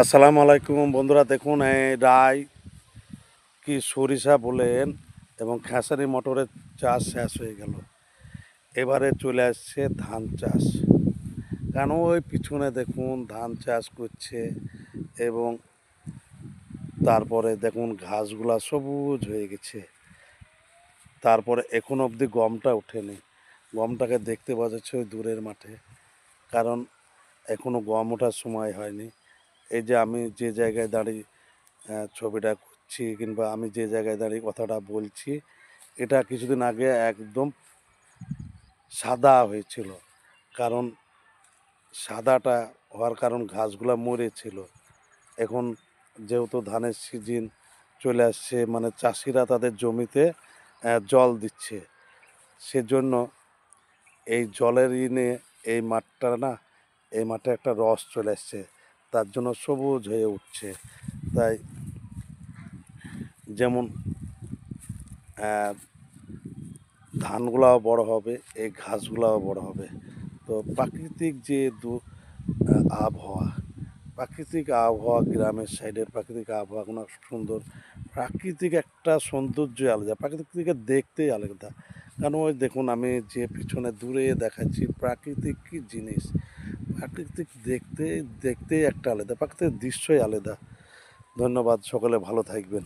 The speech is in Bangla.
আসসালামু আলাইকুম বন্ধুরা, দেখুন, এই রায় কি সরিষা বলেন এবং খেসারি মটরের চাষ শেষ হয়ে গেল। এবারে চলে আসছে ধান চাষ। কেন ওই পিছনে দেখুন ধান চাষ করছে এবং তারপরে দেখুন ঘাসগুলা সবুজ হয়ে গেছে। তারপরে এখন অবধি গমটা ওঠেনি। গমটাকে দেখতে পাওয়া যাচ্ছে ওই দূরের মাঠে, কারণ এখনও গম ওঠার সময় হয়নি। এই যে আমি যে জায়গায় দাঁড়িয়ে ছবিটা করছি কিংবা আমি যে জায়গায় দাঁড়িয়ে কথাটা বলছি, এটা কিছুদিন আগে একদম সাদা হয়েছিল। কারণ সাদাটা হওয়ার কারণ ঘাসগুলা মরেছিল এখন যেহেতু ধানের সিজন চলে আসছে মানে চাষিরা তাদের জমিতে জল দিচ্ছে। সেজন্য এই জলের ইনে এই মাঠটা না, এই মাঠে একটা রস চলে আসছে। তার জন্য সবুজ হয়ে উঠছে। তাই যেমন ধানগুলাও বড় হবে, এই ঘাসগুলাও বড় হবে। তো প্রাকৃতিক যে দু আবহাওয়া, প্রাকৃতিক আবহাওয়া গ্রামের সাইডের প্রাকৃতিক আবহাওয়া কোনো সুন্দর। প্রাকৃতিক একটা সৌন্দর্য আলাদা, প্রাকৃতিক দেখতেই আলাদা। কারণ ওই দেখুন, আমি যে পিছনে দূরে দেখাচ্ছি, প্রাকৃতিক কি জিনিস? প্রাকৃতিক দেখতে, দেখতেই একটা আলাদা, প্রাকৃতিক দৃশ্যই আলাদা। ধন্যবাদ, সকলে ভালো থাকবেন।